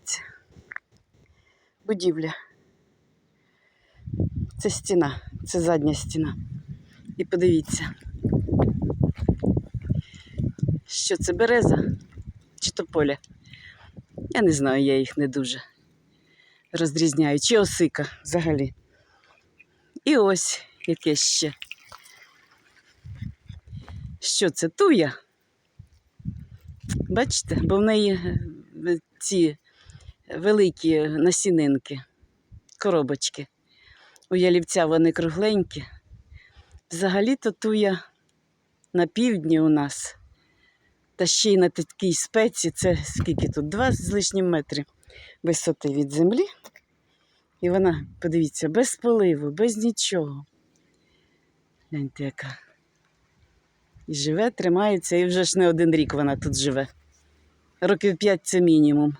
подивіться. Будівля. Це стіна, це задня стіна. І подивіться. Що це береза чи тополя? Я не знаю, я їх не дуже розрізняю. Чи осика взагалі. І ось яке ще. Що це? Туя? Бачите, бо в неї е, ці великі насінинки, коробочки. У ялівця вони кругленькі. Взагалі-то туя на півдні у нас. Та ще й на такій спеці, це скільки тут? Два з лишнім метри висоти від землі. І вона, подивіться, без поливу, без нічого. Гляньте, яка. І живе, тримається, і вже ж не один рік вона тут живе. Років п'ять це мінімум.